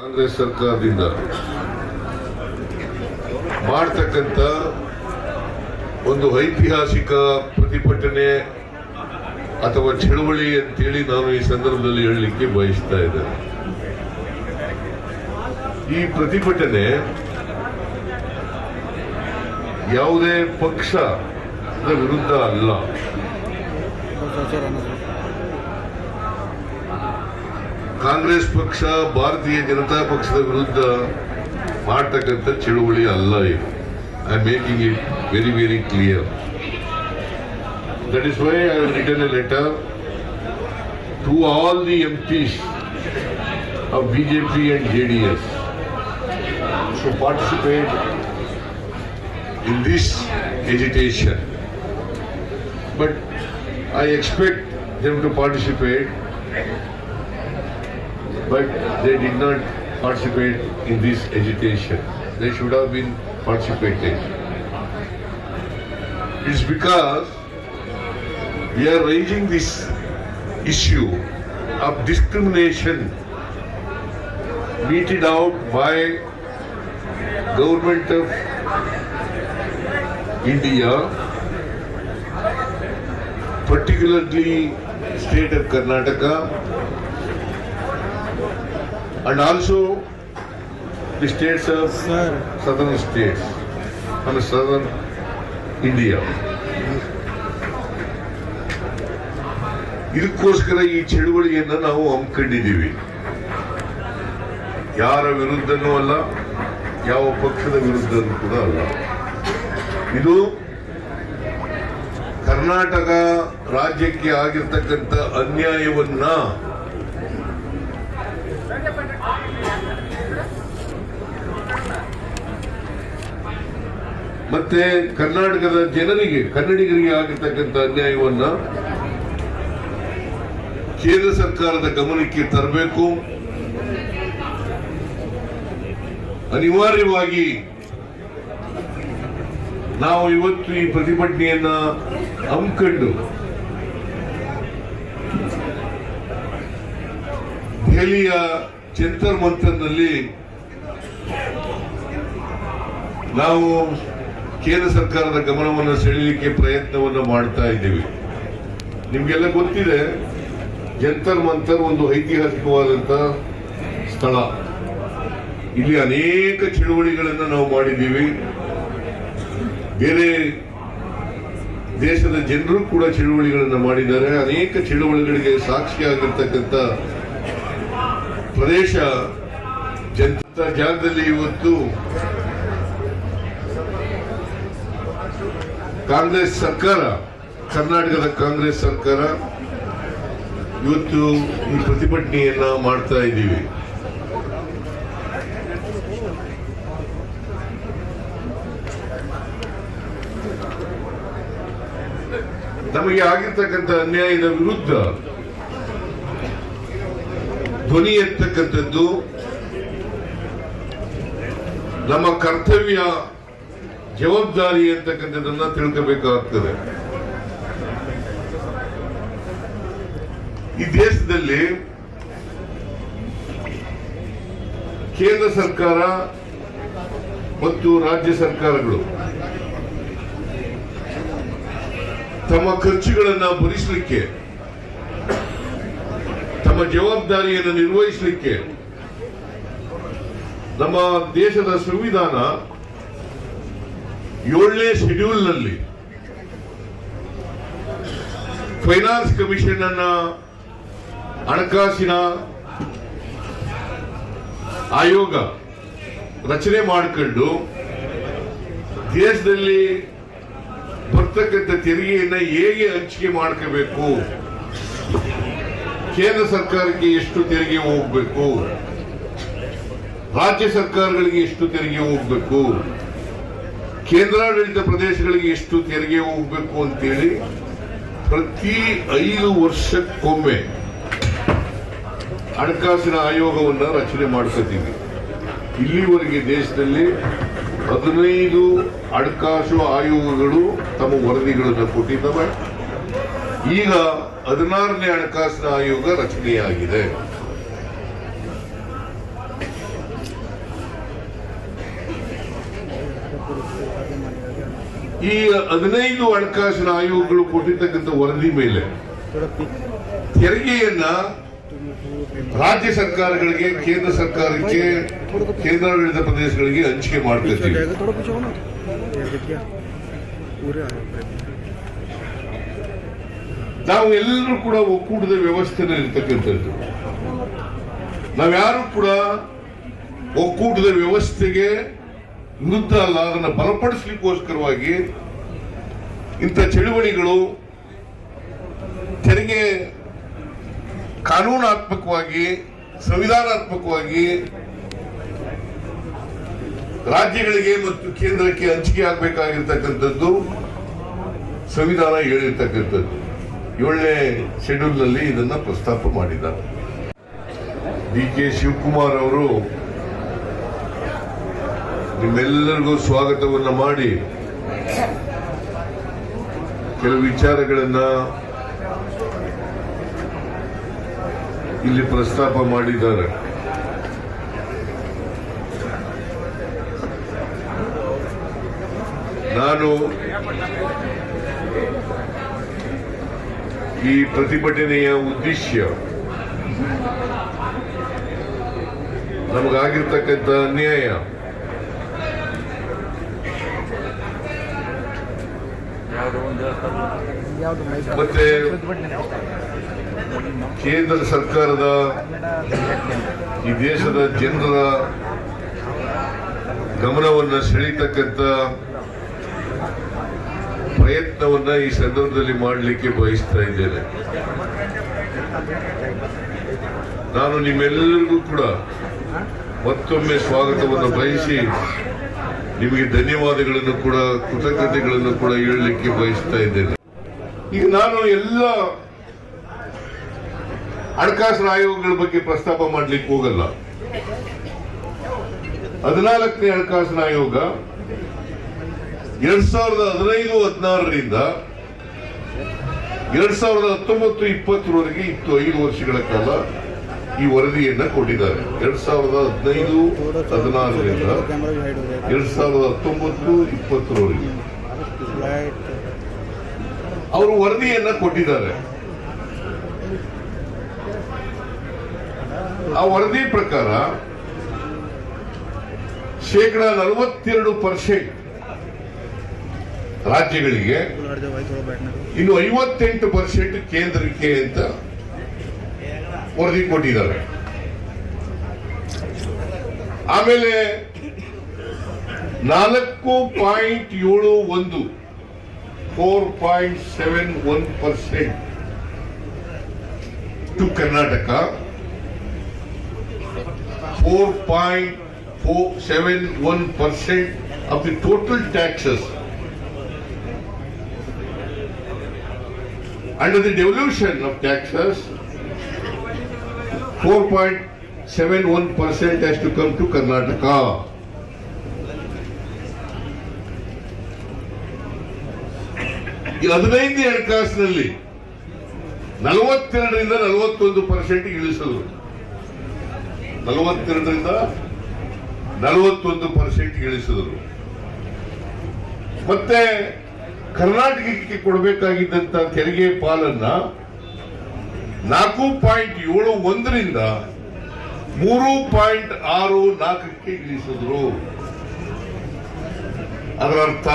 ಕಾಂಗ್ರೆಸ್ ಸರ್ಕಾರದಿಂದ ಮಾಡ್ತಕ್ಕಂಥ ಒಂದು ಐತಿಹಾಸಿಕ ಪ್ರತಿಭಟನೆ ಅಥವಾ ಚಳುವಳಿ ಅಂತೇಳಿ ನಾನು ಈ ಸಂದರ್ಭದಲ್ಲಿ ಹೇಳಲಿಕ್ಕೆ ಬಯಸ್ತಾ ಇದ್ದೇನೆ. ಈ ಪ್ರತಿಭಟನೆ ಯಾವುದೇ ಪಕ್ಷದ ವಿರುದ್ಧ ಅಲ್ಲ. ಕಾಂಗ್ರೆಸ್ ಪಕ್ಷ, ಭಾರತೀಯ ಜನತಾ ಪಕ್ಷದ ವಿರುದ್ಧ ಮಾಡ್ತಕ್ಕಂಥ ಚಳುವಳಿ ಅಲ್ಲ ಇದು. I am making it very very clear that is why I return a letter to all the MPs of BJP and J D S to participate in this agitation but I expect them to participate but they did not participate in this agitation. They should have been participating. It's because we are raising this issue of discrimination meted out by government of India, particularly state of Karnataka, and also the states of southern states and southern India. ಇದಕ್ಕೋಸ್ಕರ ಈ ಚಳುವಳಿಯನ್ನು ನಾವು ಹಮ್ಮಿಕೊಂಡಿದ್ದೀವಿ. ಯಾರ ವಿರುದ್ಧನೂ ಅಲ್ಲ ಯಾವ ಪಕ್ಷದ ವಿರುದ್ಧನೂ ಕೂಡ ಅಲ್ಲ. ಇದು ಕರ್ನಾಟಕ ರಾಜ್ಯಕ್ಕೆ ಆಗಿರ್ತಕ್ಕಂಥ ಅನ್ಯಾಯವನ್ನ ಮತ್ತೆ ಕರ್ನಾಟಕದ ಜನರಿಗೆ, ಕನ್ನಡಿಗರಿಗೆ ಆಗಿರ್ತಕ್ಕಂಥ ಅನ್ಯಾಯವನ್ನ ಕೇಂದ್ರ ಸರ್ಕಾರದ ಗಮನಕ್ಕೆ ತರಬೇಕು. ಅನಿವಾರ್ಯವಾಗಿ ನಾವು ಇವತ್ತು ಈ ಪ್ರತಿಭಟನೆಯನ್ನ ಹಮ್ಮಿಕೊಂಡು ದೆಹಲಿಯ ಜಂತರ್ ಮಂತರ್ನಲ್ಲಿ ನಾವು ಕೇಂದ್ರ ಸರ್ಕಾರದ ಗಮನವನ್ನು ಸೆಳೆಯಲಿಕ್ಕೆ ಪ್ರಯತ್ನವನ್ನು ಮಾಡ್ತಾ ಇದ್ದೀವಿ. ನಿಮಗೆಲ್ಲ ಗೊತ್ತಿದೆ, ಜಂತರ್ ಮಂತರ್ ಒಂದು ಐತಿಹಾಸಿಕವಾದಂತಹ ಸ್ಥಳ. ಇಲ್ಲಿ ಅನೇಕ ಚಳುವಳಿಗಳನ್ನು ನಾವು ಮಾಡಿದ್ದೀವಿ. ಬೇರೆ ದೇಶದ ಜನರು ಕೂಡ ಚಳುವಳಿಗಳನ್ನು ಮಾಡಿದ್ದಾರೆ. ಅನೇಕ ಚಳುವಳಿಗಳಿಗೆ ಸಾಕ್ಷಿಯಾಗಿರ್ತಕ್ಕಂಥ ಪ್ರದೇಶ ಜಂತ ಜಾಗದಲ್ಲಿ ಇವತ್ತು ಕಾಂಗ್ರೆಸ್ ಸರ್ಕಾರ, ಕರ್ನಾಟಕದ ಕಾಂಗ್ರೆಸ್ ಸರ್ಕಾರ, ಇವತ್ತು ಈ ಪ್ರತಿಭಟನೆಯನ್ನ ಮಾಡ್ತಾ ಇದ್ದೀವಿ. ನಮಗೆ ಆಗಿರ್ತಕ್ಕಂಥ ಅನ್ಯಾಯದ ವಿರುದ್ಧ ಧ್ವನಿ ಎತ್ತಕ್ಕಂಥದ್ದು ನಮ್ಮ ಕರ್ತವ್ಯ ಜವಾಬ್ದಾರಿ ಅಂತಕ್ಕಂಥದ್ದನ್ನ ತಿಳ್ಕೋಬೇಕಾಗ್ತದೆ. ಈ ದೇಶದಲ್ಲಿ ಕೇಂದ್ರ ಸರ್ಕಾರ ಮತ್ತು ರಾಜ್ಯ ಸರ್ಕಾರಗಳು ತಮ್ಮ ಖರ್ಚುಗಳನ್ನ ಭರಿಸಲಿಕ್ಕೆ, ತಮ್ಮ ಜವಾಬ್ದಾರಿಯನ್ನು ನಿರ್ವಹಿಸಲಿಕ್ಕೆ ನಮ್ಮ ದೇಶದ ಸಂವಿಧಾನ ಏಳನೇ ಶೆಡ್ಯೂಲ್ನಲ್ಲಿ ಫೈನಾನ್ಸ್ ಕಮಿಷನ್ ಅನ್ನ ಹಣಕಾಸಿನ ಆಯೋಗ ರಚನೆ ಮಾಡಿಕೊಂಡು ದೇಶದಲ್ಲಿ ಬರ್ತಕ್ಕಂಥ ತೆರಿಗೆಯನ್ನ ಹೇಗೆ ಹಂಚಿಕೆ ಮಾಡ್ಕೋಬೇಕು? ಕೇಂದ್ರ ಸರ್ಕಾರಕ್ಕೆ ಎಷ್ಟು ತೆರಿಗೆ ಹೋಗ್ಬೇಕು? ರಾಜ್ಯ ಸರ್ಕಾರಗಳಿಗೆ ಎಷ್ಟು ತೆರಿಗೆ ಹೋಗ್ಬೇಕು? ಕೇಂದ್ರಾಡಳಿತ ಪ್ರದೇಶಗಳಿಗೆ ಎಷ್ಟು ತೆರಿಗೆ ಹೋಗಬೇಕು ಅಂತೇಳಿ ಪ್ರತಿ ಐದು ವರ್ಷಕ್ಕೊಮ್ಮೆ ಹಣಕಾಸಿನ ಆಯೋಗವನ್ನು ರಚನೆ ಮಾಡಿಸುತ್ತೀವಿ ಇಲ್ಲಿವರೆಗೆ ದೇಶದಲ್ಲಿ ಹದಿನೈದು ಹಣಕಾಸು ಆಯೋಗಗಳು ತಮ್ಮ ವರದಿಗಳನ್ನು ಕೊಟ್ಟಿದ್ದಾವೆ. ಈಗ ಹದಿನಾರನೇ ಹಣಕಾಸಿನ ಆಯೋಗ ರಚನೆಯಾಗಿದೆ. ಈ ಹದಿನೈದು ಹಣಕಾಸಿನ ಆಯೋಗಗಳು ಕೊಟ್ಟಿರ್ತಕ್ಕಂಥ ವರದಿ ಮೇಲೆ ತೆರಿಗೆಯನ್ನ ರಾಜ್ಯ ಸರ್ಕಾರಗಳಿಗೆ, ಕೇಂದ್ರ ಸರ್ಕಾರಕ್ಕೆ, ಕೇಂದ್ರಾಡಳಿತ ಪ್ರದೇಶಗಳಿಗೆ ಹಂಚಿಕೆ ಮಾಡ್ತಿರ್ತೀವಿ. ನಾವು ಎಲ್ಲರೂ ಕೂಡ ಒಕ್ಕೂಟದ ವ್ಯವಸ್ಥೆನ ಇರ್ತಕ್ಕಂಥದ್ದು. ನಾವ್ಯಾರು ಕೂಡ ಒಕ್ಕೂಟದ ವ್ಯವಸ್ಥೆಗೆ ವಿರುದ್ಧ ಅಲ್ಲ, ಅದನ್ನು ಬಲಪಡಿಸಲಿಕ್ಕೋಸ್ಕರವಾಗಿ ಇಂಥ ಚಳುವಳಿಗಳು ತೆರಿಗೆ ಕಾನೂನಾತ್ಮಕವಾಗಿ, ಸಂವಿಧಾನಾತ್ಮಕವಾಗಿ ರಾಜ್ಯಗಳಿಗೆ ಮತ್ತು ಕೇಂದ್ರಕ್ಕೆ ಹಂಚಿಕೆ ಆಗಬೇಕಾಗಿರ್ತಕ್ಕಂಥದ್ದು, ಸಂವಿಧಾನ ಹೇಳಿರ್ತಕ್ಕಂಥದ್ದು. ಏಳನೇ ಶೆಡ್ಯೂಲ್ನಲ್ಲಿ ಇದನ್ನು ಪ್ರಸ್ತಾಪ ಮಾಡಿದ್ದಾರೆ. ಡಿ ಕೆ ಶಿವಕುಮಾರ್ ಅವರು ನಿಮ್ಮೆಲ್ಲರಿಗೂ ಸ್ವಾಗತವನ್ನ ಮಾಡಿ ಕೆಲವು ವಿಚಾರಗಳನ್ನ ಇಲ್ಲಿ ಪ್ರಸ್ತಾಪ ಮಾಡಿದ್ದಾರೆ. ನಾನು ಈ ಪ್ರತಿಭಟನೆಯ ಉದ್ದೇಶ ನಮಗಾಗಿರ್ತಕ್ಕಂಥ ಅನ್ಯಾಯ ಯಾವುದು ಮೈಸೂರು ಮತ್ತೆ ಕೇಂದ್ರ ಸರ್ಕಾರದ ಈ ದೇಶದ ಜನರ ಗಮನವನ್ನು ಸೆಳೀತಕ್ಕಂಥ ಪ್ರಯತ್ನವನ್ನ ಈ ಸಂದರ್ಭದಲ್ಲಿ ಮಾಡಲಿಕ್ಕೆ ಬಯಸ್ತಾ ಇದ್ದೇನೆ. ನಾನು ನಿಮ್ಮೆಲ್ಲರಿಗೂ ಕೂಡ ಮತ್ತೊಮ್ಮೆ ಸ್ವಾಗತವನ್ನು ಬಯಸಿ ನಿಮಗೆ ಧನ್ಯವಾದಗಳನ್ನು ಕೂಡ, ಕೃತಜ್ಞತೆಗಳನ್ನು ಕೂಡ ಹೇಳಲಿಕ್ಕೆ ಬಯಸ್ತಾ ಇದ್ದೇನೆ. ಈಗ ನಾನು ಎಲ್ಲ ಹಣಕಾಸಿನ ಆಯೋಗಗಳ ಬಗ್ಗೆ ಪ್ರಸ್ತಾಪ ಮಾಡಲಿಕ್ಕೆ ಹೋಗಲ್ಲ. ಹದಿನಾಲ್ಕನೇ ಹಣಕಾಸಿನ ಆಯೋಗ ಎರಡ್ ಸಾವಿರದ ಹದಿನೈದು, ಹದಿನಾರರಿಂದ ಎರಡ್ ಸಾವಿರದ ಹತ್ತೊಂಬತ್ತು, ಇಪ್ಪತ್ತರವರೆಗೆ ಇತ್ತು, ಐದು ವರ್ಷಗಳ ಕಾಲ. ಈ ವರದಿಯನ್ನ ಕೊಟ್ಟಿದ್ದಾರೆ. ಎರಡ್ ಸಾವಿರದ ಹದಿನೈದು ಹದಿನಾರರಿಂದ ಎರಡ್ ಸಾವಿರದ ಹತ್ತೊಂಬತ್ತು ಇಪ್ಪತ್ತರವರೆಗೆ. ಅವರು ವರದಿಯನ್ನ ಕೊಟ್ಟಿದ್ದಾರೆ. ಆ ವರದಿ ಪ್ರಕಾರ ಶೇಕಡ ನಲವತ್ತೆರಡು ಪರ್ಸೆಂಟ್ ರಾಜ್ಯಗಳಿಗೆ ಇನ್ನು ಐವತ್ತೆಂಟು ಪರ್ಸೆಂಟ್ ಕೇಂದ್ರಕ್ಕೆ ಅಂತ ವರದಿ ಕೊಟ್ಟಿದ್ದಾರೆ ಆಮೇಲೆ ನಾಲ್ಕು ಪಾಯಿಂಟ್ ಏಳು ಒಂದು four point seven one percent to Karnataka four point four seven one percent of the total taxes under the devolution of taxes, 4.71% has to come to Karnataka. ಈ ಹದಿನೈದನೇ ಹಣಕಾಸಿನಲ್ಲಿ ನಲವತ್ತೆರಡರಿಂದ ನಲವತ್ತೊಂದು ಪರ್ಸೆಂಟ್ ಇಳಿಸಲು ನಲವತ್ತೆರಡರಿಂದ ನಲವತ್ತೊಂದು ಪರ್ಸೆಂಟ್ ಇಳಿಸಿದರು ಮತ್ತೆ ಕರ್ನಾಟಕಕ್ಕೆ ಕೊಡಬೇಕಾಗಿದ್ದಂತ ತೆರಿಗೆ ಪಾಲನ್ನ ನಾಲ್ಕು ಪಾಯಿಂಟ್ ಏಳು ಒಂದರಿಂದ ಮೂರು ಪಾಯಿಂಟ್ ಆರು ನಾಲ್ಕಕ್ಕೆ ಇಳಿಸಿದ್ರು. ಅದರ ಅರ್ಥ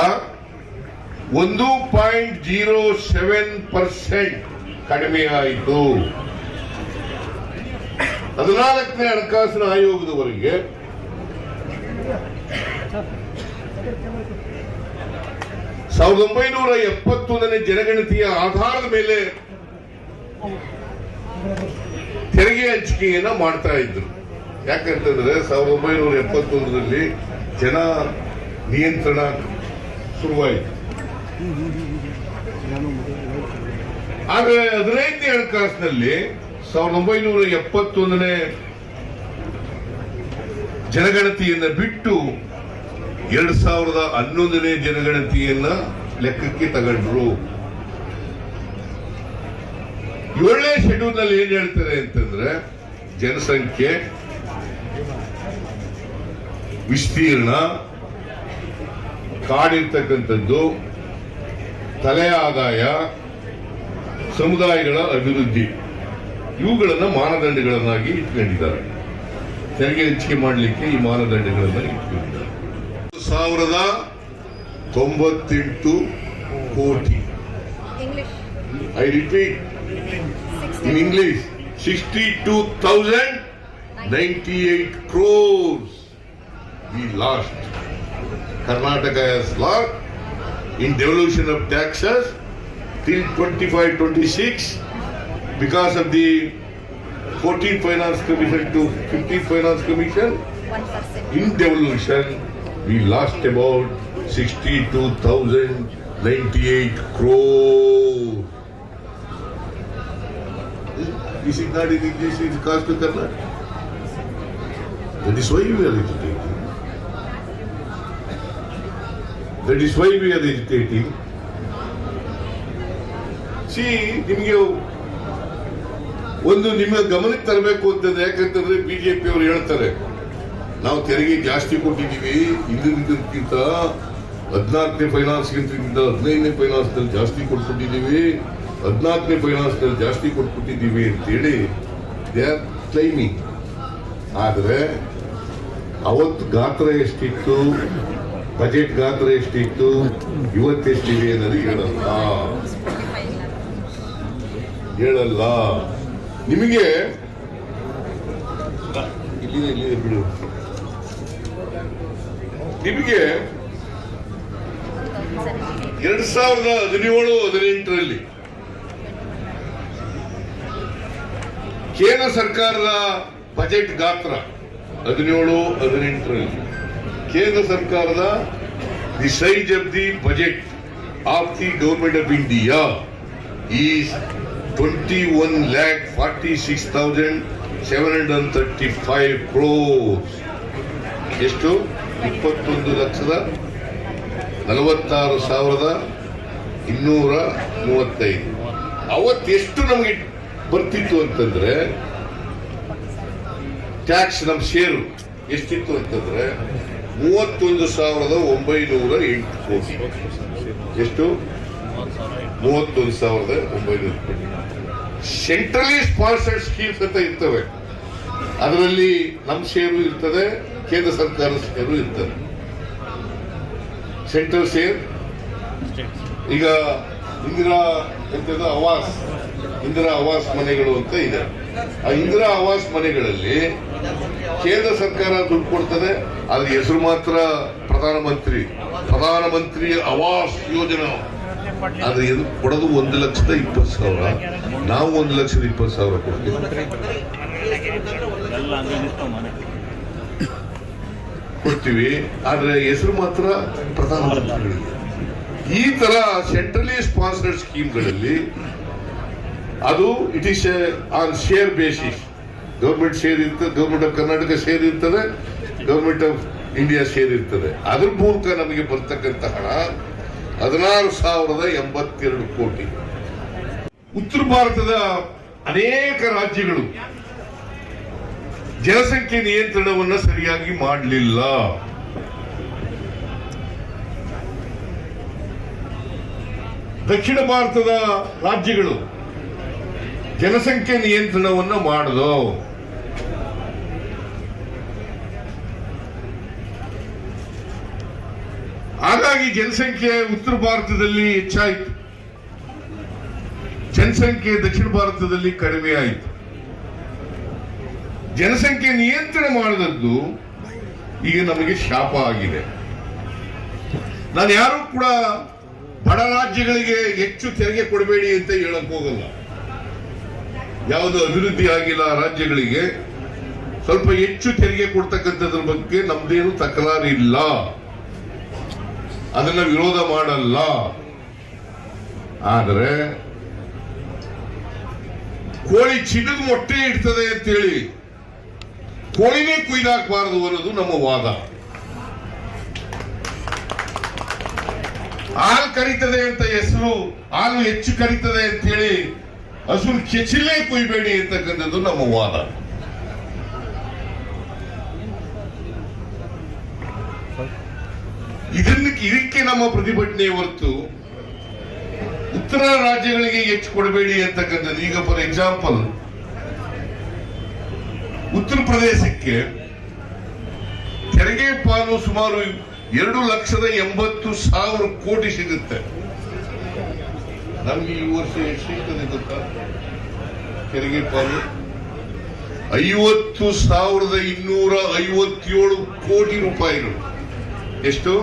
ಒಂದು ಪಾಯಿಂಟ್ ಜೀರೋ ಸೆವೆನ್ ಪರ್ಸೆಂಟ್ ಕಡಿಮೆ ಆಯಿತು. ಹದಿನಾಲ್ಕನೇ ಹಣಕಾಸಿನ ಆಯೋಗದವರೆಗೆ ಸಾವಿರದ ಒಂಬೈನೂರ ಎಪ್ಪತ್ತೊಂದನೇ ಜನಗಣತಿಯ ಆಧಾರದ ಮೇಲೆ ತೆರಿಗೆ ಹಂಚಿಕೆಯನ್ನ ಮಾಡ್ತಾ ಇದ್ರು. ಯಾಕಂತಂದ್ರೆ ಸಾವಿರದ ಒಂಬೈನೂರ ಎಪ್ಪತ್ತೊಂದರಲ್ಲಿ ಜನ ನಿಯಂತ್ರಣ ಶುರುವಾಯಿತು. ಆದರೆ ಹದಿನೈದನೇ ಹಣಕಾಸಿನಲ್ಲಿ ಸಾವಿರದ ಒಂಬೈನೂರ ಎಪ್ಪತ್ತೊಂದನೇ ಜನಗಣತಿಯನ್ನ ಬಿಟ್ಟು ಎರಡ್ ಸಾವಿರದ ಹನ್ನೊಂದನೇ ಜನಗಣತಿಯನ್ನ ಲೆಕ್ಕಕ್ಕೆ ತಗೊಂಡ್ರು. ಏಳನೇ ಶೆಡ್ಯೂಲ್ನಲ್ಲಿ ಏನ್ ಹೇಳ್ತಾರೆ ಅಂತಂದ್ರೆ ಜನಸಂಖ್ಯೆ ವಿಸ್ತೀರ್ಣ ಕಾಡಿರ್ತಕ್ಕಂಥದ್ದು ತಲೆ ಆದಾಯ ಸಮುದಾಯಗಳ ಅಭಿವೃದ್ಧಿ. ಇವುಗಳನ್ನು ಮಾನದಂಡಗಳನ್ನಾಗಿ ಇಟ್ಕೊಂಡಿದ್ದಾರೆ. ತೆರಿಗೆ ಹಂಚಿಕೆ ಮಾಡಲಿಕ್ಕೆ ಈ ಮಾನದಂಡಗಳನ್ನು ಇಟ್ಕೊಂಡಿದ್ದಾರೆ. ಸಾವಿರದ ತೊಂಬತ್ತೆಂಟು ಕೋಟಿ. English. I repeat. In English, 62,098 crores we lost. Karnataka has lost in devolution of taxes till 25-26 because of the 14th Finance Commission to 15th Finance Commission. In devolution, we lost about 62,098 crores. Is not it is cost to Karnataka. That is why we are agitating. That is why we are agitating. See, ನಿಮಗೆ ಒಂದು ನಿಮ್ಮ ಗಮನಕ್ಕೆ ತರಬೇಕು ಅಂತಂದ್ರೆ ಯಾಕಂತಂದ್ರೆ BJP ಅವರು ಹೇಳ್ತಾರೆ ನಾವು ತೆರಿಗೆ ಜಾಸ್ತಿ ಕೊಟ್ಟಿದ್ದೀವಿ ಹಿಂದಿನಕ್ಕಿಂತ ಹದಿನಾಲ್ಕನೇ ಫೈನಾನ್ಸ್ಗಿಂತ ಹದಿನೈದನೇ ಫೈನಾನ್ಸ್ನಲ್ಲಿ ಜಾಸ್ತಿ ಕೊಟ್ಬಿಟ್ಟಿದ್ದೀವಿ ಹದಿನಾಲ್ಕನೇ ಫೈನಾನ್ಸ್ನಲ್ಲಿ ಜಾಸ್ತಿ ಕೊಟ್ಬಿಟ್ಟಿದ್ದೀವಿ ಅಂತೇಳಿ ದೇ ಆರ್ ಕ್ಲೈಮಿಂಗ್ ಆದರೆ, ಅವತ್ತು ಗಾತ್ರ ಎಷ್ಟಿತ್ತು ಬಜೆಟ್ ಗಾತ್ರ ಎಷ್ಟಿತ್ತು ಇವತ್ತೆಷ್ಟಿದೆ ಅನ್ನೋದು ಹೇಳಲ್ಲ. ಹೇಳಲ್ಲ. ನಿಮಗೆ, ಇಲ್ಲಿದೆ ಇಲ್ಲಿದೆ ಬಿಡು. ನಿಮಗೆ ಎರಡ್ ಸಾವಿರದ ಹದಿನೇಳು, ಹದಿನೆಂಟರಲ್ಲಿ ಕೇಂದ್ರ ಸರ್ಕಾರದ ಬಜೆಟ್ ಗಾತ್ರ ಹದಿನೇಳು, ಹದಿನೆಂಟರಲ್ಲಿ. ಕೇಂದ್ರ ಸರ್ಕಾರದ the size of the budget of the government of India is twenty one lakh forty six thousand seven hundred and thirty five crores ಎಷ್ಟು? ಇಪ್ಪತ್ತೊಂದು ಲಕ್ಷದ ನಲವತ್ತಾರು ಸಾವಿರದ ಇನ್ನೂರ ಮೂವತ್ತೈದು. ಅವತ್ತು ಎಷ್ಟು ನಮಗೆ ಬರ್ತಿತ್ತು ಅಂತಂದ್ರೆ ಟ್ಯಾಕ್ಸ್ ನಮ್ಮ ಶೇರು ಎಷ್ಟಿತ್ತು ಅಂತಂದ್ರೆ ಮೂವತ್ತೊಂದು ಸಾವಿರದ ಒಂಬೈನೂರ ಎಂಟು ಕೋಟಿ. ಎಷ್ಟು? ಮೂವತ್ತೊಂದು ಸಾವಿರದ ಒಂಬೈನೂರು ಕೋಟಿ. ಸೆಂಟ್ರಲಿ ಸ್ಪಾನ್ಸರ್ಡ್ ಸ್ಕೀಮ್ಸ್ ಅಂತ ಇರ್ತವೆ. ಅದರಲ್ಲಿ ನಮ್ಮ ಶೇರು ಇರ್ತದೆ, ಕೇಂದ್ರ ಸರ್ಕಾರದ ಶೇರು ಇರ್ತದೆ. ಸೆಂಟ್ರಲ್ ಶೇರ್ ಈಗ ಇಂದಿರಾ ಎಂತದ್ದು ಆವಾಸ್ ಇಂದಿರಾ ಆವಾಸ್ ಮನೆಗಳು ಅಂತ ಇದೆ. ಆ ಇಂದಿರಾ ಆವಾಸ್ ಮನೆಗಳಲ್ಲಿ ಕೇಂದ್ರ ಸರ್ಕಾರ ದುಡ್ಡು ಕೊಡ್ತದೆ ಅದ್ರ ಹೆಸರು ಮಾತ್ರ ಪ್ರಧಾನಮಂತ್ರಿ ಪ್ರಧಾನಮಂತ್ರಿ ಆವಾಸ್ ಯೋಜನಾ. ಆದ್ರೆ ಇದು ಕೊಡೋದು ಒಂದು ಲಕ್ಷದ ಇಪ್ಪತ್ತು ಸಾವಿರ, ನಾವು ಒಂದು ಲಕ್ಷದ ಇಪ್ಪತ್ತು ಸಾವಿರ ಕೊಡ್ತೀವಿ. ಕೊಡ್ತೀವಿ, ಆದ್ರೆ ಹೆಸರು ಮಾತ್ರ ಪ್ರಧಾನಮಂತ್ರಿಗಳಿಗೆ ಈ ತರ ಸೆಂಟ್ರಲಿ ಸ್ಪಾನ್ಸರ್ಡ್ ಸ್ಕೀಮ್ಗಳಲ್ಲಿ ಅದು it is on share basis government share ಇರ್ತದೆ ಗೌರ್ಮೆಂಟ್ ಆಫ್ ಕರ್ನಾಟಕ ಶೇರ್ ಇರ್ತದೆ ಗೌರ್ಮೆಂಟ್ ಆಫ್ ಇಂಡಿಯಾ ಶೇರ್ ಇರ್ತದೆ. ಅದ್ರ ಮೂಲಕ ನಮಗೆ ಬರ್ತಕ್ಕಂಥ ಹಣ ಹದಿನಾರು ಸಾವಿರದ ಎಂಬತ್ತೆರಡು ಕೋಟಿ. ಉತ್ತರ ಭಾರತದ ಅನೇಕ ರಾಜ್ಯಗಳು ಜನಸಂಖ್ಯೆ ನಿಯಂತ್ರಣವನ್ನು ಸರಿಯಾಗಿ ಮಾಡಲಿಲ್ಲ. ದಕ್ಷಿಣ ಭಾರತದ ರಾಜ್ಯಗಳು ಜನಸಂಖ್ಯೆ ನಿಯಂತ್ರಣವನ್ನು ಮಾಡದು. ಹಾಗಾಗಿ ಜನಸಂಖ್ಯೆ ಉತ್ತರ ಭಾರತದಲ್ಲಿ ಹೆಚ್ಚಾಯಿತು. ಜನಸಂಖ್ಯೆ ದಕ್ಷಿಣ ಭಾರತದಲ್ಲಿ ಕಡಿಮೆ ಆಯಿತು. ಜನಸಂಖ್ಯೆ ನಿಯಂತ್ರಣ ಮಾಡಿದದ್ದು ಈಗ ನಮಗೆ ಶಾಪ ಆಗಿದೆ. ನಾನು ಯಾರು ಕೂಡ ಬಡ ರಾಜ್ಯಗಳಿಗೆ ಹೆಚ್ಚು ತೆರಿಗೆ ಕೊಡಬೇಡಿ ಅಂತ ಹೇಳಕ್ ಹೋಗಲ್ಲ. ಯಾವುದು ಅಭಿವೃದ್ಧಿ ಆಗಿಲ್ಲ ರಾಜ್ಯಗಳಿಗೆ, ಸ್ವಲ್ಪ ಹೆಚ್ಚು ತೆರಿಗೆ ಕೊಡ್ತಕ್ಕಂಥದ್ರ ಬಗ್ಗೆ ನಮ್ದೇನು ತಕರಾರು ಇಲ್ಲ ಅದನ್ನ ವಿರೋಧ ಮಾಡಲ್ಲ. ಆದರೆ, ಕೋಳಿ ಚಿನ್ನದ ಮೊಟ್ಟೆ ಇಡ್ತದೆ ಅಂತೇಳಿ, ಕೋಳಿನೇ ಕುಯ್ದಾಕಬಾರದು ಅನ್ನೋದು ನಮ್ಮ ವಾದ. ಹಾಲು ಕರೀತದೆ ಅಂತ ಹೆಸರು, ಹಾಲು ಹೆಚ್ಚು ಕರೀತದೆ ಅಂತ ಹೇಳಿ ಹಸುನ್ ಕೆಚಿಲೇ ಕುಯ್ಬೇಡಿ ಅಂತಕ್ಕಂಥದ್ದು ನಮ್ಮ ವಾದ. ಇದನ್ನ ಇದಕ್ಕೆ ನಮ್ಮ ಪ್ರತಿಭಟನೆ ಹೊರತು ಉತ್ತರ ರಾಜ್ಯಗಳಿಗೆ ಹೆಚ್ಚು ಕೊಡಬೇಡಿ ಅಂತಕ್ಕಂಥದ್ದು. ಈಗ ಫಾರ್ ಎಕ್ಸಾಂಪಲ್ ಉತ್ತರ ಪ್ರದೇಶಕ್ಕೆ ತೆರಿಗೆ ಪಾಲು ಸುಮಾರು ಎರಡು ಲಕ್ಷದ ಎಂಬತ್ತು ಸಾವಿರ ಕೋಟಿ ಸಿಗುತ್ತೆ. ನಮ್ಗೆ ಈ ವರ್ಷ ಎಷ್ಟು ಸಿಗ್ತದೆ ಗೊತ್ತಾ? ತೆರಿಗೆ ಪಾಲು. ಐವತ್ತು ಸಾವಿರದ ಇನ್ನೂರ ಐವತ್ತೇಳು ಕೋಟಿ ರೂಪಾಯಿಗಳು. ಎಷ್ಟು?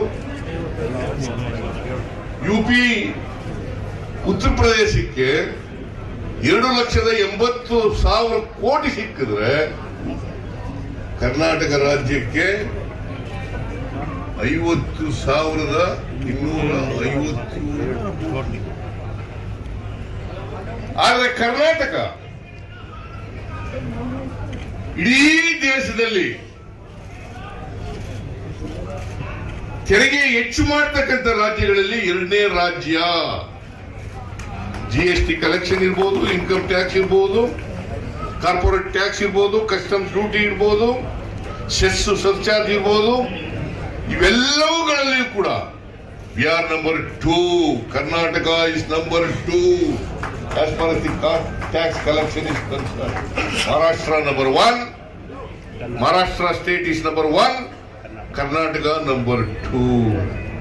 ಯುಪಿ ಉತ್ತರ ಪ್ರದೇಶಕ್ಕೆ ಎರಡು ಲಕ್ಷದ ಎಂಬತ್ತು ಸಾವಿರ ಕೋಟಿ ಸಿಕ್ಕಿದ್ರೆ ಕರ್ನಾಟಕ ರಾಜ್ಯಕ್ಕೆ ಐವತ್ತು ಸಾವಿರದ ಇನ್ನೂರ ಐವತ್ತು ಆದರೆ ಕರ್ನಾಟಕ ಇಡೀ ದೇಶದಲ್ಲಿ ತೆರಿಗೆ ಹೆಚ್ಚು ಮಾಡ್ತಕ್ಕಂಥ ರಾಜ್ಯಗಳಲ್ಲಿ ಎರಡನೇ ರಾಜ್ಯ. ಜಿ ಎಸ್ ಟಿ ಕಲೆಕ್ಷನ್ ಇರ್ಬೋದು ಇನ್ಕಮ್ ಟ್ಯಾಕ್ಸ್ ಇರ್ಬೋದು ಕಾರ್ಪೊರೇಟ್ ಟ್ಯಾಕ್ಸ್ ಇರ್ಬೋದು ಕಸ್ಟಮ್ಸ್ ಡ್ಯೂಟಿ ಇರ್ಬೋದು ಸೆಸ್ ಸರ್ಚಾರ್ಜ್ ಇರ್ಬೋದು, ಇವೆಲ್ಲವುಗಳಲ್ಲಿಯೂ ಕೂಡ we are number two Karnataka is number two as far as the tax collection is concerned. Maharashtra number one, Maharashtra state is number one, Karnataka number two.